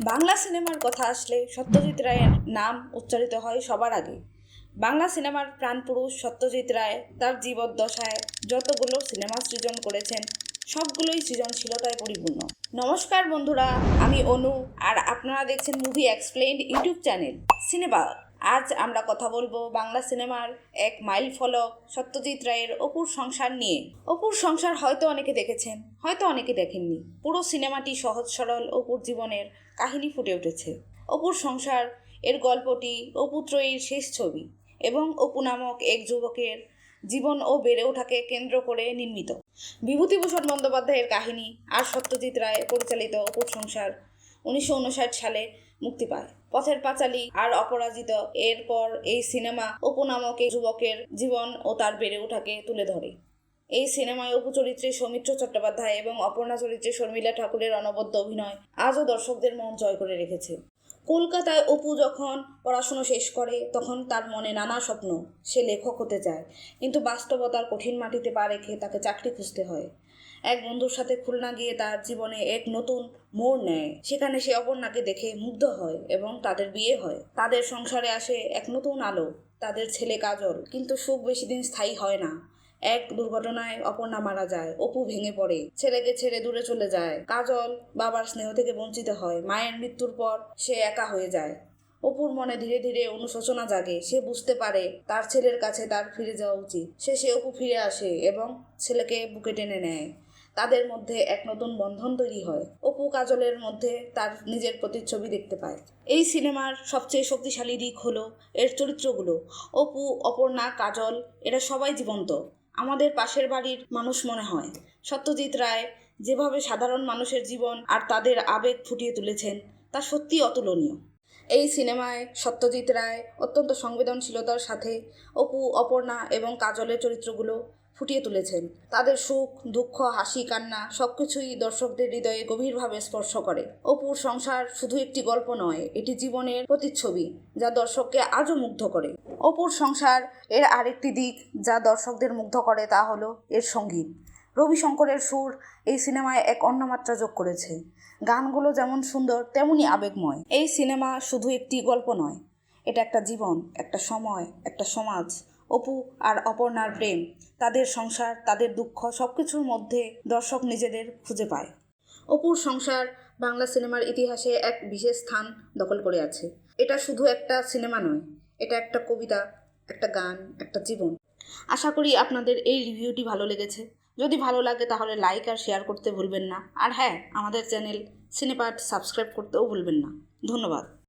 বাংলা সিনেমার কথা আসলে সত্যজিৎ রায়ের নাম উচ্চারিত হয় সবার আগে। বাংলা সিনেমার প্রাণপুরুষ সত্যজিৎ রায় তার জীবদ্দশায় যতগুলো সিনেমা সৃজন করেছেন, সবগুলোই সৃজনশীলতায় পরিপূর্ণ। নমস্কার বন্ধুরা, আমি অনু, আর আপনারা দেখছেন movie explain YouTube channel cinema আজ আমরা কথা বলব বাংলা সিনেমার এক মাইল ফলক সত্যজিৎ রায়ের অপুর সংসার নিয়ে। অপুর সংসার হয়তো অনেকে দেখেছেন, হয়তো অনেকে দেখেননি। পুরো সিনেমাটি সহজ সরল অপুর জীবনের কাহিনী ফুটে উঠেছে। অপুর সংসার, এর গল্পটি অপুত্রয়ীর শেষ ছবি এবং অপু নামক এক যুবকের জীবন ও বেড়ে ওঠাকে কেন্দ্র করে নির্মিত। বিভূতিভূষণ বন্দ্যোপাধ্যায়ের কাহিনী আর সত্যজিৎ রায় পরিচালিত অপুর সংসার উনিশশো উনষাট সালে মুক্তি পায়। পথের পাঁচালী আর অপরাজিত। এরপর এই সিনেমা অপু নামক যুবকের জীবন ও তার বেড়ে ওঠাকে তুলে ধরে। এই সিনেমায় অপু চরিত্রে সৌমিত্র চট্টোপাধ্যায় এবং অপর্ণা চরিত্রে শর্মিলা ঠাকুরের অনবদ্য অভিনয় আজও দর্শকদের মন জয় করে রেখেছে। কলকাতায় অপু যখন পড়াশুনো শেষ করে, তখন তার মনে নানা স্বপ্ন। সে লেখক হতে চায়, কিন্তু বাস্তবতার কঠিন মাটিতে পা রেখে তাকে চাকরি খুঁজতে হয়। এক বন্ধুর সাথে খুলনা গিয়ে তার জীবনে এক নতুন মোড় নেয়। সেখানে সে অপর্ণাকে দেখে মুগ্ধ হয় এবং তাদের বিয়ে হয়। তাদের সংসারে আসে এক নতুন আলো, তাদের ছেলে কাজল। কিন্তু সুখ বেশি দিন স্থায়ী হয় না। এক দুর্ঘটনায় অপর্ণা মারা যায়, অপু ভেঙে পড়ে, ছেলেকে ছেড়ে দূরে চলে যায়। কাজল বাবার স্নেহ থেকে বঞ্চিত হয়। মায়ের মৃত্যুর পর সে একা হয়ে যায়। অপুর মনে ধীরে ধীরে অনুশোচনা জাগে। সে বুঝতে পারে তার ছেলের কাছে তার ফিরে যাওয়া উচিত। সে সে অপু ফিরে আসে এবং ছেলেকে বুকে টেনে নেয়। তাদের মধ্যে এক নতুন বন্ধন তৈরি হয়। অপু কাজলের মধ্যে তার নিজের প্রতিচ্ছবি দেখতে পায়। এই সিনেমার সবচেয়ে শক্তিশালী দিক হলো এর চরিত্রগুলো। অপু, অপর্ণা, কাজল, এরা সবাই জীবন্ত। আমাদের পাশের বাড়ির মানুষ মনে হয়। সত্যজিৎ রায় যেভাবে সাধারণ মানুষের জীবন আর তাদের আবেগ ফুটিয়ে তুলেছেন, তা সত্যি অতুলনীয়। এই সিনেমায় সত্যজিৎ রায় অত্যন্ত সংবেদনশীলতার সাথে অপু, অপর্ণা এবং কাজলের চরিত্রগুলো ফুটিয়ে তুলেছেন। তাদের সুখ, দুঃখ, হাসি, কান্না সবকিছুই দর্শকদের হৃদয়ে গভীরভাবে স্পর্শ করে। অপুর সংসার শুধু একটি গল্প নয়, এটি জীবনের প্রতিচ্ছবি যা দর্শককে আজও মুগ্ধ করে। অপুর সংসার এর আরেকটি দিক যা দর্শকদের মুগ্ধ করে তা হলো এর সংগীত। রবি শঙ্করের সুর এই সিনেমায় এক অন্য মাত্রা যোগ করেছে। গানগুলো যেমন সুন্দর, তেমনি আবেগময়। এই সিনেমা শুধু একটি গল্প নয়, এটা একটা জীবন, একটা সময়, একটা সমাজ। অপু আর অপর্ণার প্রেম, তাদের সংসার, তাদের দুঃখ সব কিছুর মধ্যে দর্শক নিজেদের খুঁজে পায়। অপুর সংসার বাংলা সিনেমার ইতিহাসে এক বিশেষ স্থান দখল করে আছে। এটা শুধু একটা সিনেমা নয়, এটা একটা কবিতা, একটা গান, একটা জীবন। আশা করি আপনাদের এই রিভিউটি ভালো লেগেছে। যদি ভালো লাগে তাহলে লাইক আর শেয়ার করতে ভুলবেন না। আর হ্যাঁ আমাদের চ্যানেল সিনেপাট সাবস্ক্রাইব করতেও ভুলবেন না। ধন্যবাদ।